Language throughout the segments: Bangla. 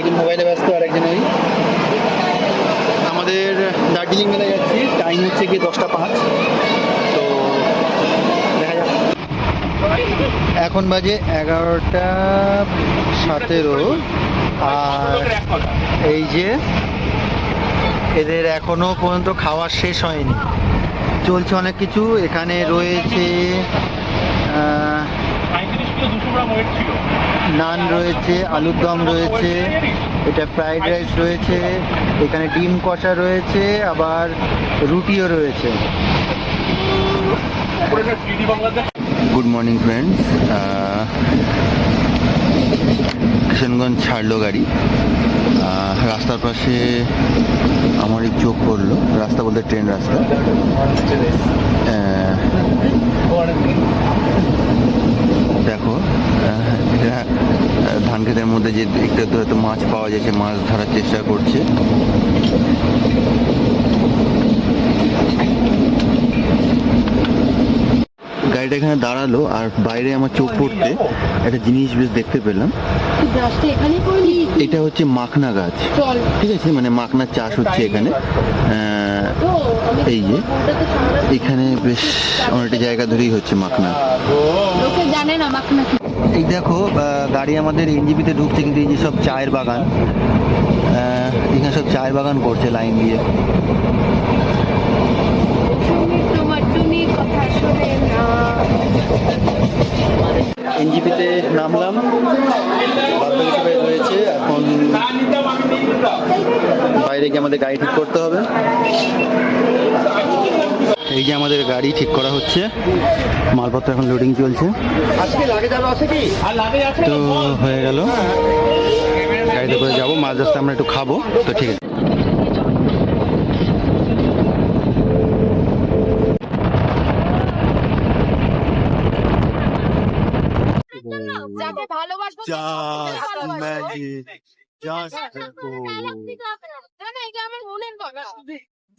একজন মোবাইলে ব্যস্ত আর একজন ওই আমাদের দার্জিলিং মেলে যাচ্ছি। টাইম হচ্ছে গিয়ে দশটা পাঁচ। তো দেখা যাক। এখন বাজে এগারোটা সতেরো। আর এই যে এদের এখনও পর্যন্ত খাওয়া শেষ হয়নি। চলছে অনেক কিছু। এখানে রয়েছে নান রয়েছে, আলুর দম রয়েছে, এটা ফ্রাইড রাইস রয়েছে, এখানে ডিম কষা রয়েছে, আবার রুটিও রয়েছে। গুড মর্নিং ফ্রেন্ডস কিশনগঞ্জ ছাড়লো গাড়ি। রাস্তার পাশে আমার এই চোখ পড়ল। রাস্তা বলতে ট্রেন রাস্তা। দেখো আহ, ধান ক্ষেতের মধ্যে যে একটু হয়তো মাছ পাওয়া যাচ্ছে মাছ ধরার চেষ্টা করছে। গাড়িটা এখানে দাঁড়াল আর বাইরে আমার চোখ পড়তে একটা জিনিস বেশ দেখতে পেলাম। এটা হচ্ছে মাখনা গাছ। ঠিক আছে মানে মাখনার চাষ হচ্ছে এখানে। আহ, এই যে এখানে বেশ অনেকটা জায়গা ধরেই হচ্ছে মাখনা। লোকে জানে না আমাকে নাকি। এই দেখো গাড়ি আমাদের এনজিপিতে ঢুকছে কিন্তু এই যে সব চায়ের বাগান এখানে সব চায়ের বাগান করছে লাইন দিয়ে। এনজিপিতে নামলাম রয়েছে এখন বাইরে গিয়ে আমাদের গাড়ি ঠিক করতে হবে। এই যে আমাদের গাড়ি ঠিক করা হচ্ছে। মালপত্র এখন লোডিং চলছে। তো হয়ে গেল। গাড়িতে করে যাব মাঝ রাস্তায় আমরা একটু খাব। তো ঠিক আছে।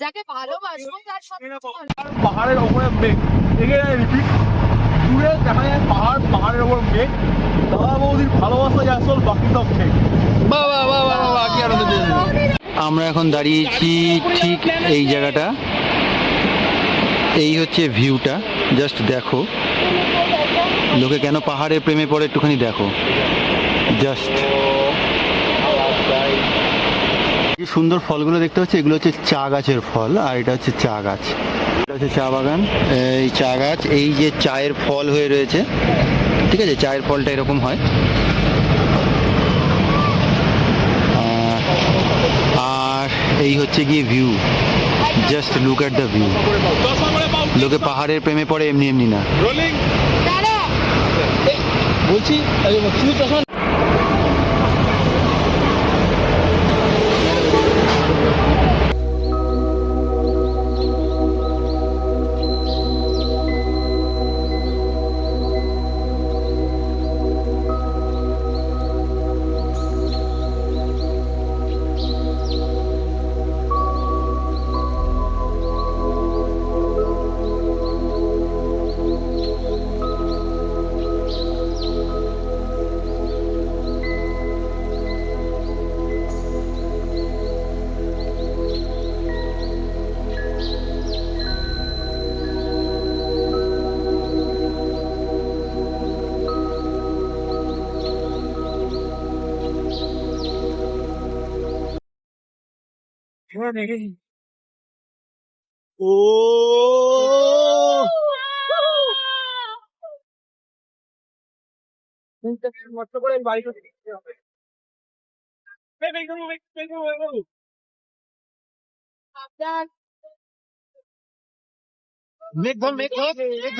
যাকে ভালোবাসবো তার পাহাড়ের ওপরে মেঘ। এখানে রিপিট দূরে দেখা যায় পাহাড় পাহাড়ের ওপর মেঘ। দাদা বৌদির ভালোবাসা আসল বাকি সব ফেক বাবা বাবা বাবা কি আনন্দ। আমরা এখন দাঁড়িয়েছি ঠিক এই জায়গাটা। এই হচ্ছে ভিউটা জাস্ট দেখো। লোকে কেন পাহাড়ের প্রেমে পড়ে একটুখানি দেখো। জাস্ট যে সুন্দর ফলগুলো দেখতে পাচ্ছি এগুলো হচ্ছে চা গাছের ফল আর এটা হচ্ছে চা গাছ। এটা হচ্ছে চা বাগান। এই চা গাছ এই যে চায়ের ফল হয়ে রয়েছে ঠিক আছে? চায়ের ফলটা এরকম হয়। আর এই হচ্ছে গিয়ে view just look at the view লোকে পাহাড়ের প্রেমে পড়ে এমনি এমনি না। বলছি শুধু চশমা ও মস্ত করে বাড়ি করতে হবে সাবধান। মেঘ ধর মেঘ ধর মেঘ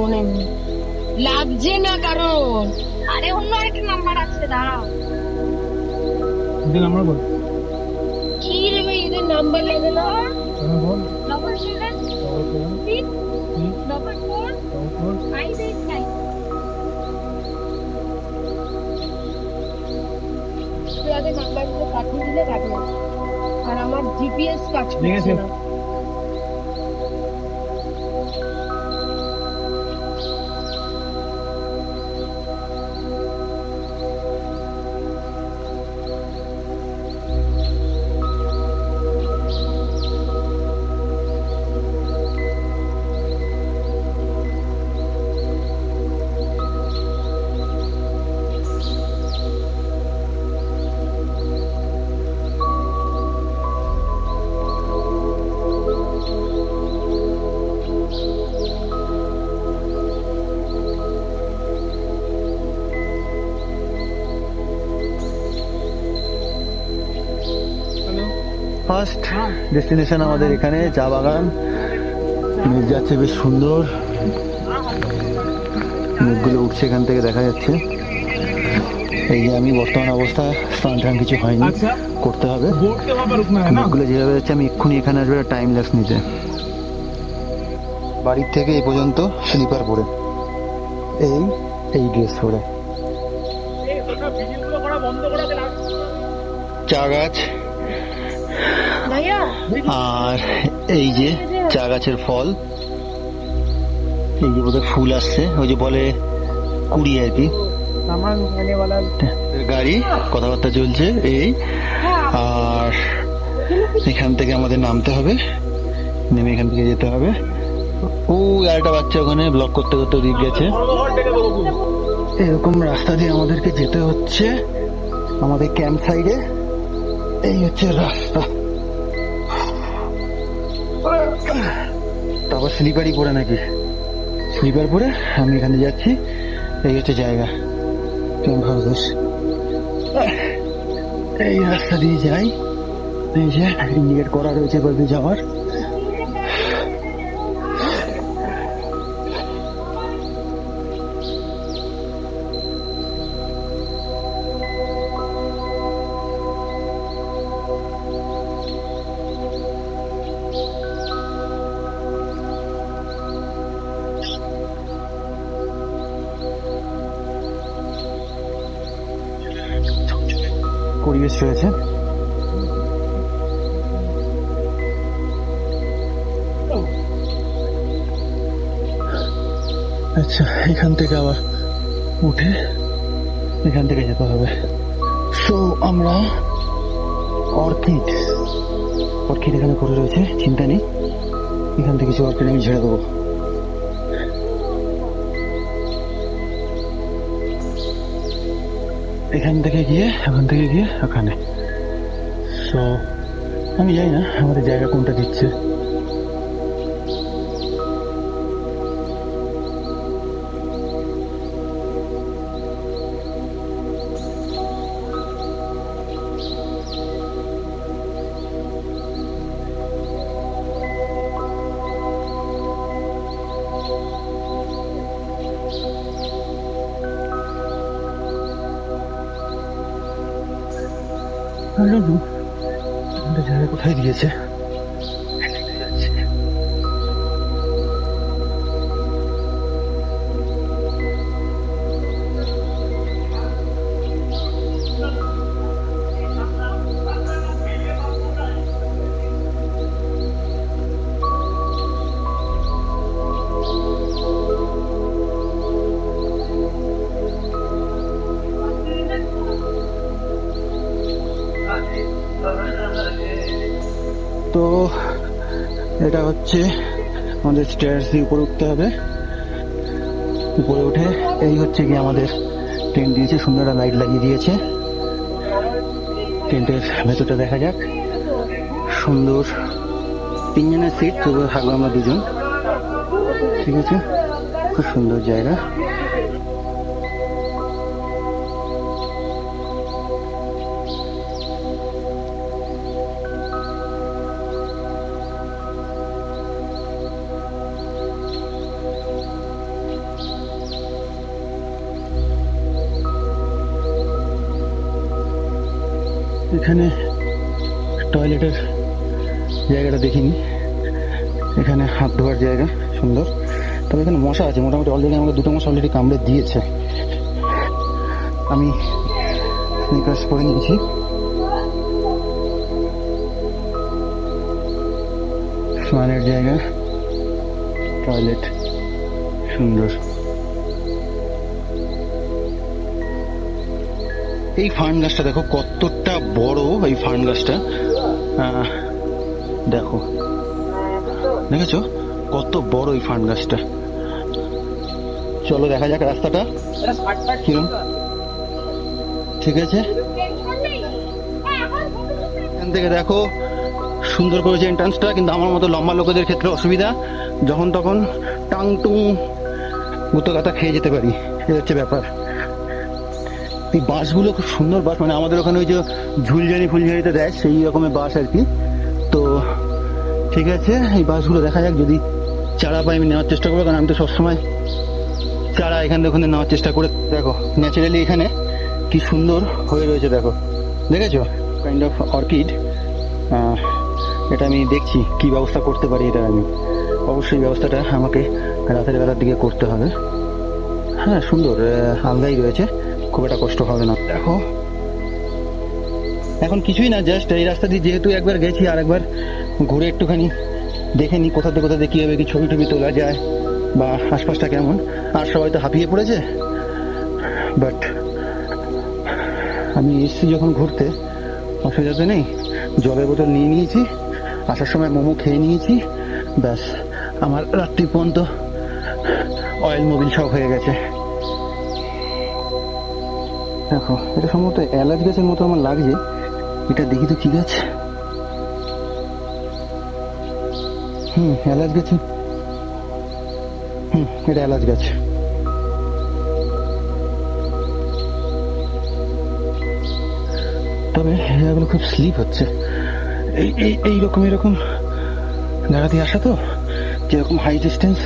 মনে নেই। লাগছে না কারণ। আরে অন্য আরেকটা নাম্বার আছে দাঁড়াও। দিন আমরা বল। কি রে ভাই এদের নাম্বার লাগে না বল। Double seven six four five eight nine নাম্বারগুলো পাঠিয়ে দিলে রাখবে আর আমার জিপিএস কাজ করছে না। ফার্স্ট ডেস্টিনেশন আমাদের এখানে চা বাগান। মেঘ যাচ্ছে বেশ সুন্দর। মুখগুলো উঠছে এখান থেকে দেখা যাচ্ছে। এই যে আমি বর্তমান অবস্থা স্নান টান কিছু হয়নি। করতে হবে। মুখগুলো যেভাবে যাচ্ছে আমি এক্ষুনি এখানে আসবে টাইম লেস নিতে। বাড়ির থেকে এ পর্যন্ত স্লিপার পরে। এই এই ড্রেস পরে। চা গাছ। আর এই যে চা গাছের ফল, এই যে বোধহয় ফুল আসছে, ওই যে বলে কুড়ি আর কি। গাড়ি, কথাবার্তা চলছে এই। আর এখান থেকে আমাদের নামতে হবে, নেমে এখান থেকে যেতে হবে। ও আরেকটা বাচ্চা ওখানে ব্লক করতে করতে দিক গেছে। এরকম রাস্তা দিয়ে আমাদেরকে যেতে হচ্ছে, আমাদের ক্যাম্প সাইডে এই হচ্ছে রাস্তা। তারপর স্লিপারই পরে নাকি? স্লিপার পরে আমি এখানে যাচ্ছি। এই হচ্ছে জায়গা। ক্যাম্প হাউসের এই রাস্তা দিয়ে যাই। এই যে ইন্ডিকেট করা রয়েছে বলতে যাওয়ার। পরিবেশ রয়েছে আচ্ছা এখান থেকে আবার উঠে এখান থেকে যেতে হবে। সো আমরা অর্কিড অর্কিড এখানে পড়ে রয়েছে, চিন্তা নেই। এখান থেকে কিছু অর্কিড আমি ঝেড়ে দেবো। এখান থেকে গিয়ে এখান থেকে গিয়ে ওখানে। সো আমি জানি না আমাদের জায়গা কোনটা দিচ্ছে। Bonjour. হচ্ছে আমাদের স্টেয়ার্স দিয়ে উপরে উঠতে হবে। উপরে উঠে এই হচ্ছে কি আমাদের টেন্ট দিয়েছে, সুন্দর লাইট লাগিয়ে দিয়েছে। টেন্টের ভেতরটা দেখা যাক। সুন্দর তিনজনের সিট তবু থাকব আমরা দুজন। ঠিক আছে? খুব সুন্দর জায়গা। এখানে টয়লেটের জায়গাটা দেখিনি। এখানে হাত ধোয়ার জায়গা, সুন্দর। তবে এখানে মশা আছে, মোটামুটি অলরেডি আমাকে দুটো মশা অলরেডি কামড়ে দিয়েছে। আমি স্নিকার্স পরে নিয়েছি। স্নানের জায়গা, টয়লেট, সুন্দর। এই ফার্ন গাছটা দেখো, কতটা বড় এই ফার্ন গাছটা। দেখো। দেখেছ? কত বড় এই ফার্ন গাছটা। চলো দেখা যাক রাস্তাটা। কিরম? ঠিক আছে? এখান থেকে দেখো, সুন্দর করেছে এন্ট্রান্সটা কিন্তু আমার মতো লম্বা লোকেদের ক্ষেত্রে অসুবিধা। যখন তখন টাং টুং গুতো গাতা খেয়ে যেতে পারি। এই হচ্ছে ব্যাপার। এই বাসগুলো খুব সুন্দর বাস মানে আমাদের ওখানে ওই যে ঝুলঝানি ফুলঝানিতে দেয়, সেই রকমের বাস আর কি। তো ঠিক আছে, এই বাসগুলো দেখা যাক, যদি চারা পাই আমি নেওয়ার চেষ্টা করব, কারণ আমি তো সবসময় চারা এখান থেকে ওখানে নেওয়ার চেষ্টা করে দেখো ন্যাচারালি এখানে কি সুন্দর হয়ে রয়েছে, দেখো। দেখেছ? কাইন্ড অফ অর্কিড এটা আমি দেখছি, কি ব্যবস্থা করতে পারি এটা আমি। অবশ্যই ব্যবস্থাটা আমাকে রাতের বেলার দিকে করতে হবে। হ্যাঁ সুন্দর আলগাই রয়েছে। খুব একটা কষ্ট হবে না। দেখো। এখন কিছুই না জাস্ট এই রাস্তা দিয়ে যেহেতু একবার গেছি আর একবার ঘুরে একটুখানি দেখে নি কোথা থেকে কোথা থেকে কীভাবে কি ছবি টবি তোলা যায় বা আশপাশটা কেমন। আর সবাই তো হাঁপিয়ে পড়েছে। বাট আমি এসছি যখন ঘুরতে অসুবিধা তো নেই। জলের বোতল নিয়ে নিয়েছি আসার সময় মোমো খেয়ে নিয়েছি ব্যাস আমার রাত্রি পর্যন্ত অয়েল মোবিল সব হয়ে গেছে। দেখো, এটা সম্ভবত এলাচ গাছের মতো আমার লাগছে। এটা দেখি তো কি গাছ। হুম, এলাচ গাছ। হুম, এটা এলাচ গাছ। তবে জায়গাগুলো খুব স্লিপ হচ্ছে। এই এই এইরকম এরকম জায়গা দিয়ে আসা তো? যেরকম হাই ডিস্টেন্স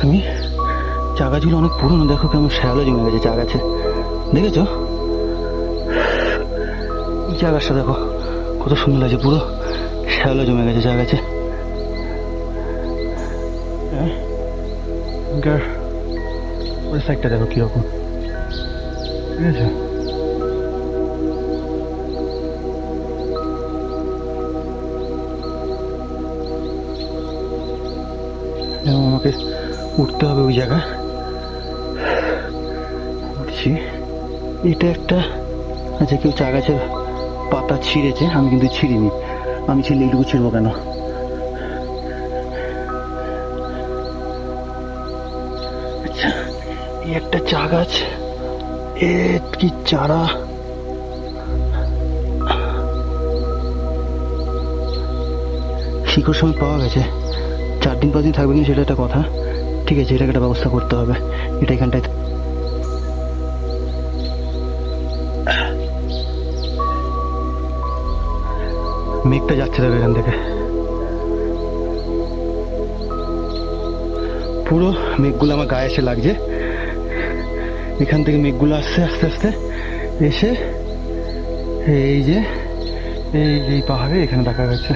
তুমি চা গাছগুলো অনেক পুরনো, দেখো কেমন শ্যালো জমে গেছে চা গাছে দেখেছ গাছটা দেখো, কত সুন্দর লাগছে, পুরো শ্যালো জমে গেছে চা গাছে হ্যাঁ? ওই সাইডটা দেখো কীরকম। ঠিক আছে? আমাকে উঠতে হবে ওই জায়গায়। উঠছি। এটা একটা আচ্ছা কেউ চা গাছের পাতা ছিঁড়েছে, আমি কিন্তু ছিঁড়িনি। আমি ছিঁড়লে এইটুকু ছিঁড়বো কেন? আচ্ছা এই একটা চা গাছ, এ কি চারা? শিকড় সময় পাওয়া গেছে। চার দিন পাঁচ দিন থাকবে কিন্তু সেটা একটা কথা। ঠিক আছে, এটাকে একটা ব্যবস্থা করতে হবে। এটা এখানটায় মেঘটা যাচ্ছে দেখো এখান থেকে। পুরো মেঘগুলো আমার গায়ে এসে লাগছে। এখান থেকে মেঘগুলো আসছে, আস্তে আস্তে এসে এই যে এই এই পাহাড়ে এখানে দেখা গেছে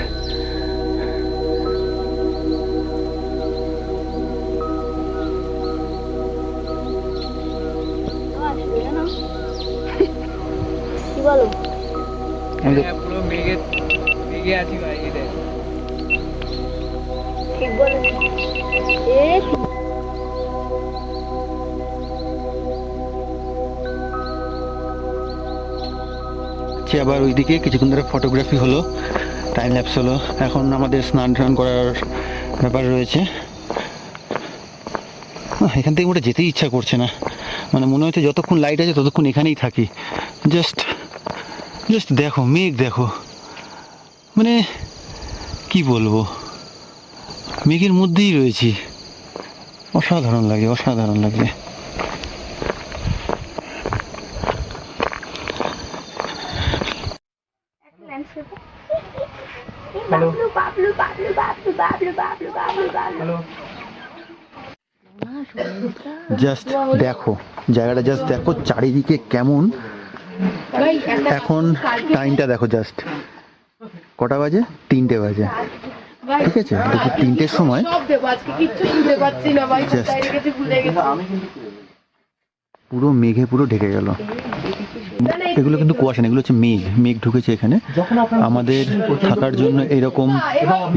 ওইদিকে কিছুক্ষণ ধরে ফটোগ্রাফি হলো টাইম ল্যাপস হলো। এখন আমাদের স্নান টান করার ব্যাপার রয়েছে। এখান থেকে মোটে যেতেই ইচ্ছা করছে না। মানে মনে হচ্ছে যতক্ষণ লাইট আছে ততক্ষণ এখানেই থাকি। জাস্ট জাস্ট দেখো, মেঘ দেখো। মানে কি বলব? মেঘের মধ্যেই রয়েছি। অসাধারণ লাগে অসাধারণ লাগে। জাস্ট দেখো, জায়গাটা জাস্ট দেখো, চারিদিকে কেমন? এখন টাইমটা দেখো জাস্ট কটা বাজে? তিনটে বাজে। ঠিক আছে? দুপুর তিনটের সময়। গেছি পুরো মেঘে পুরো ঢেকে গেল। এগুলো কিন্তু কুয়াশা এগুলো হচ্ছে মেঘ মেঘ ঢুকেছে এখানে। আমাদের থাকার জন্য এরকম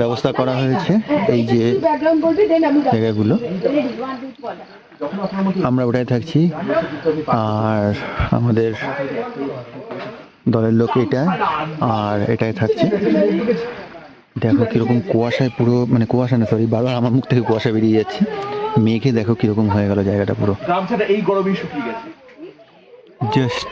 ব্যবস্থা করা হয়েছে এই যে ব্যাকগ্রাউন্ড বলবি দেন আমি জায়গাগুলো। আমরা ওটাই থাকছি আর আমাদের দলের লোক এটা আর এটাই থাকছে। দেখো কীরকম কুয়াশায় পুরো মানে কুয়াশা না সরি বারবার আমার মুখ থেকে কুয়াশা বেরিয়ে যাচ্ছে। মেঘে দেখো কীরকম হয়ে গেল জায়গাটা পুরো। এই গরমেই শুকিয়ে গেছে। জাস্ট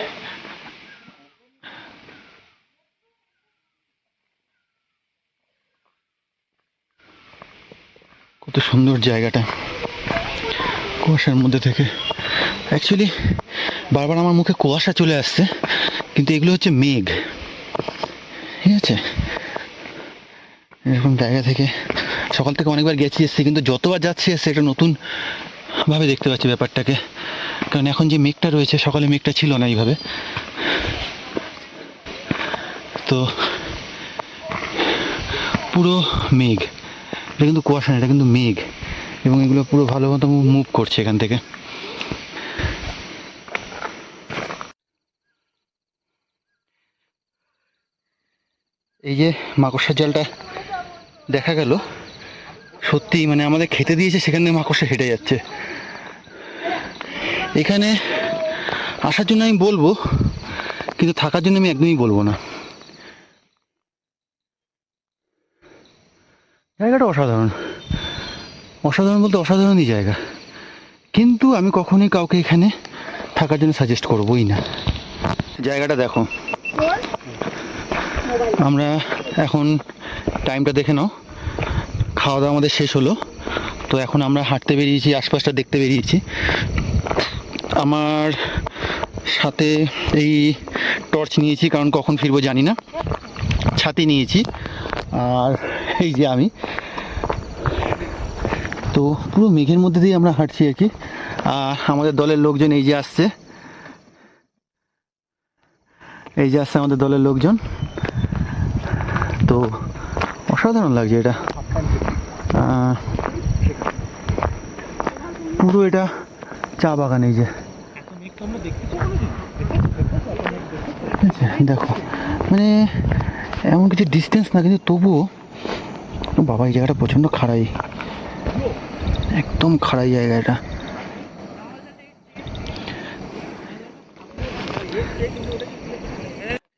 কত সুন্দর জায়গাটা কুয়াশার মধ্যে থেকে। অ্যাকচুয়ালি বারবার আমার মুখে কুয়াশা চলে আসছে, কিন্তু এগুলো হচ্ছে মেঘ। ঠিক আছে? এরকম জায়গা থেকে সকাল থেকে অনেকবার গেছি, এসছি, কিন্তু যতবার যাচ্ছি, এসছে, এটা নতুন ভাবে দেখতে পাচ্ছি ব্যাপারটাকে। কারণ এখন যে মেঘটা রয়েছে, সকালে মেঘটা ছিল না এইভাবে। তো পুরো মেঘ। এটা কিন্তু কুয়াশা না, এটা কিন্তু মেঘ। এবং এগুলো পুরো ভালো মতো মুভ করছে এখান থেকে। এই যে মাকড়সার জালটা দেখা গেল। সত্যি মানে আমাদের খেতে দিয়েছে, সেখান থেকে মাকড়সা হেঁটে যাচ্ছে। এখানে আসার জন্য আমি বলব, কিন্তু থাকার জন্য আমি একদমই বলব না। জায়গাটা অসাধারণ। অসাধারণ বলতে অসাধারণই জায়গা। কিন্তু আমি কখনোই কাউকে এখানে থাকার জন্য সাজেস্ট করবই না। জায়গাটা দেখো। আমরা এখন টাইমটা দেখে নাও। খাওয়া দাওয়া আমাদের শেষ হলো। তো এখন আমরা হাঁটতে বেরিয়েছি, আশপাশটা দেখতে বেরিয়েছি। আমার সাথে এই টর্চ নিয়েছি, কারণ কখন ফিরবো জানি না। ছাতি নিয়েছি। আর এই যে আমি। তো পুরো মেঘের মধ্যে দিয়ে আমরা হাঁটছি আর কি। আর আমাদের দলের লোকজন এই যে আসছে। এই যে আসছে আমাদের দলের লোকজন। তো অসাধারণ লাগছে এটা। পুরো এটা চা বাগান এই যে। আছে, দেখো। মানে এমন কিছু ডিস্টেন্স না কিন্তু তবুও বাবা, এই জায়গাটা প্রচণ্ড খাড়াই। একদম খাড়াই জায়গা এটা।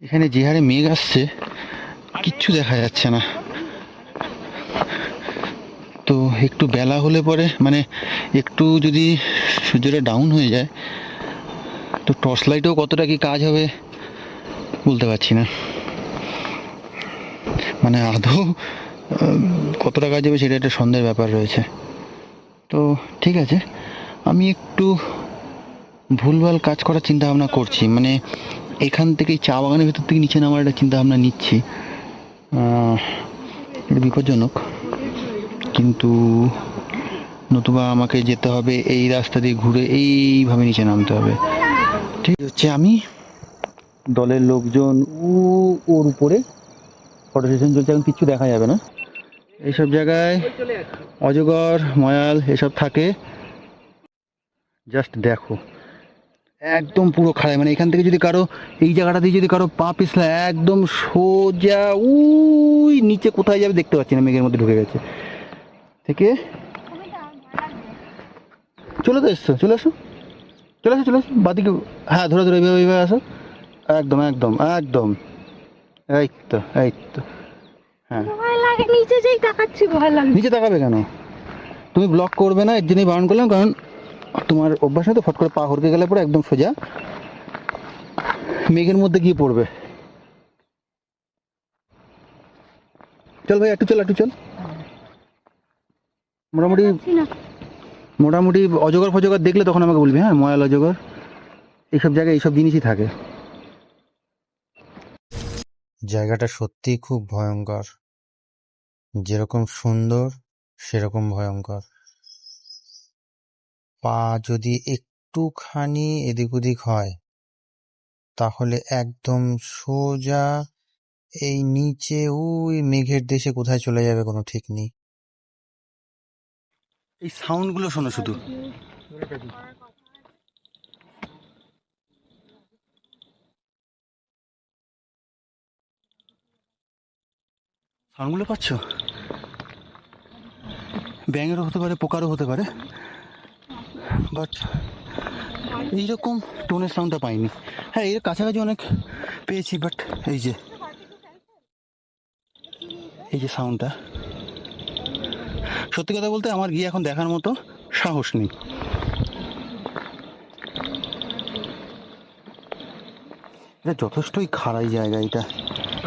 এখানে যে হারে মেঘ আসছে, কিচ্ছু দেখা যাচ্ছে না। তো একটু বেলা হলে পরে মানে একটু যদি সূর্যটা ডাউন হয়ে যায়, তো টর্চ লাইটেও কতটা কি কাজ হবে, বলতে পারছি না। মানে আদৌ কতটা কাজ হবে সেটা একটা সন্দেহের ব্যাপার রয়েছে। তো ঠিক আছে, আমি একটু ভুলভাল কাজ করার চিন্তা ভাবনা করছি। মানে এখান থেকে চা বাগানের ভিতর থেকে নিচে নামার একটা চিন্তা ভাবনা নিচ্ছি এটা বিপজ্জনক। কিন্তু নতুবা আমাকে যেতে হবে এই রাস্তা দিয়ে ঘুরে এইভাবে নিচে নামতে হবে। ঠিক হচ্ছে, আমি দলের লোকজন ও ওর উপরে ফটো সেশন চলছে, এখন কিচ্ছু দেখা যাবে না। এইসব জায়গায় অজগর, ময়াল, এসব থাকে। জাস্ট দেখো। একদম পুরো খাড়ায়। মানে এখান থেকে যদি কারও, এই জায়গাটা দিয়ে যদি কারও পা পিছলা একদম সোজা, উই, নিচে কোথায় যাবে দেখতে পাচ্ছি না। মেঘের মধ্যে ঢুকে গেছে। থেকে? চলে তো এসছো, চলে আসো চলে আসো চলে আসো বাদিকে হ্যাঁ ধরে ধরে, এইভাবে এইভাবে আসো। একদম একদম একদম। এই তো এই তো। হ্যাঁ। ভয় নিচে যেই তাকাচ্ছি ভয় লাগে নিচে তাকাবে কেন? তুমি ব্লক করবে না এর জন্যই বারণ করলাম কারণ তোমার অভ্যাস না তো ফট করে পা হরকে গেলে পরে একদম সোজা। মেঘের মধ্যে গিয়ে পড়বে। চল ভাই একটু চল একটু চল। মোটামুটি মোটামুটি অজগর ফজগর দেখলে তখন আমাকে বলবি হ্যাঁ ময়াল অজগর? এইসব জায়গায় এইসব জিনিসই থাকে। জায়গাটা সত্যিই খুব ভয়ঙ্কর। যেরকম সুন্দর সেরকম ভয়ঙ্কর। পা যদি একটুখানি এদিক ওদিক হয় তাহলে একদম সোজা এই নিচে ওই মেঘের দেশে কোথায় চলে যাবে কোনো ঠিক নেই। এই সাউন্ডগুলো শোনো শুধু। সাউন্ডগুলো পাচ্ছ? ব্যাঙেরও হতে পারে পোকারও হতে পারে। বাট এইরকম টোনের সাউন্ডটা পাইনি। হ্যাঁ এর কাছাকাছি অনেক পেয়েছি বাট এই যে এই যে সাউন্ডটা সত্যি কথা বলতে আমার গিয়ে এখন দেখার মতো সাহস নেই। এটা যথেষ্টই খারাই জায়গা এটা।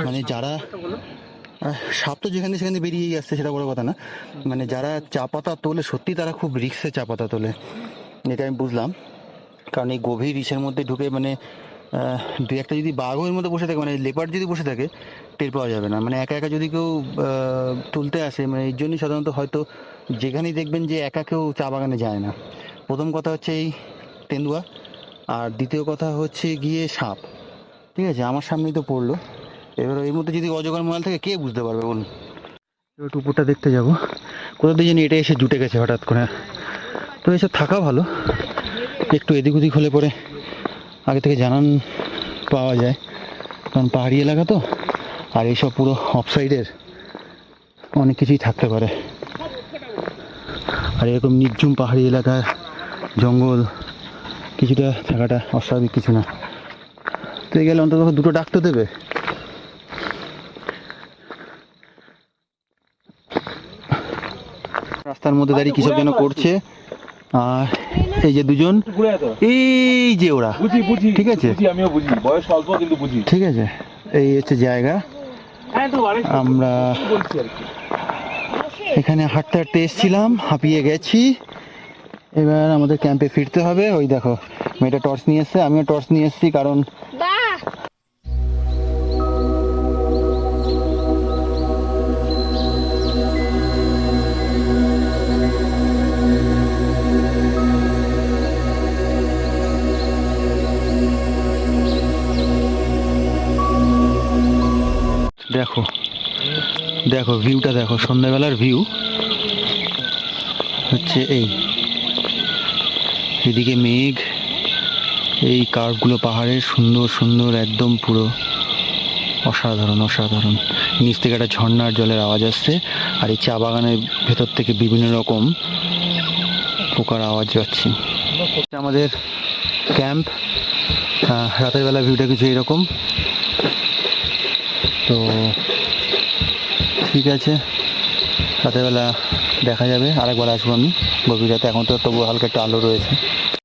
মানে যারা আহ, সাপ তো যেখানে সেখানে বেরিয়েই আসছে, সেটা বড় কথা না। মানে যারা চা পাতা তোলে, সত্যি তারা খুব রিক্সে চা পাতা তোলে। এটা আমি বুঝলাম। কারণ এই গভীর রিসের মধ্যে ঢুকে মানে দু একটা যদি বাঘও এর মধ্যে বসে থাকে মানে লেপার যদি বসে থাকে, টের পাওয়া যাবে না। মানে একা একা যদি কেউ তুলতে আসে মানে এর জন্যই সাধারণত হয়তো যেখানেই দেখবেন যে একা কেউ চা বাগানে যায় না। প্রথম কথা হচ্ছে এই তেন্দুয়া, আর দ্বিতীয় কথা হচ্ছে গিয়ে সাপ। ঠিক আছে? আমার সামনেই তো পড়ল। এবার এর মধ্যে যদি অজগর ময়াল থাকে, কে বুঝতে পারবে বলুন? এবার উপরটা দেখতে যাব। কোথা দিয়ে এটা এসে জুটে গেছে হঠাৎ করে। তো এসব থাকা ভালো। একটু এদিক ওদিক হলে পরে আগে থেকে জানান পাওয়া যায়। কারণ পাহাড়ি এলাকা তো, আর এইসব পুরো অফ সাইডের অনেক কিছুই থাকতে পারে। আর এরকম নির্জুম পাহাড়ি এলাকার জঙ্গল, কিছুটা থাকাটা অস্বাভাবিক কিছু না। তো এই গেলে অন্তত দুটো ডাক তো দেবে। রাস্তার মধ্যে দাঁড়িয়ে কিসব যেন করছে। আর এই যে দুজন এই যে ওরা। ঠিক আছে। ঠিক আছে? এই হচ্ছে জায়গা। হ্যাঁ আমরা এখানে হাঁটতে হাঁটতে এসেছিলাম হাঁপিয়ে গেছি। এবার আমাদের ক্যাম্পে ফিরতে হবে। ওই দেখো মেয়েটা টর্চ নিয়ে এসছে। আমিও টর্চ নিয়ে এসেছি কারণ দেখো ভিউটা দেখো, সন্ধ্যাবেলার ভিউ হচ্ছে এই। এদিকে মেঘ, এই কার্ভগুলো পাহাড়ের সুন্দর সুন্দর, একদম পুরো অসাধারণ অসাধারণ। নিচ থেকে একটা ঝর্ণার জলের আওয়াজ আসছে, আর এই চা বাগানের ভেতর থেকে বিভিন্ন রকম পোকার আওয়াজ এটা আমাদের ক্যাম্প রাতের বেলা ভিউটা কিছু এরকম। তো ঠিক আছে। রাতেরবেলা দেখা যাবে। আরেকবার আসব আমি। গভীর রাতে। এখন তো তবু হালকা একটু আলো রয়েছে।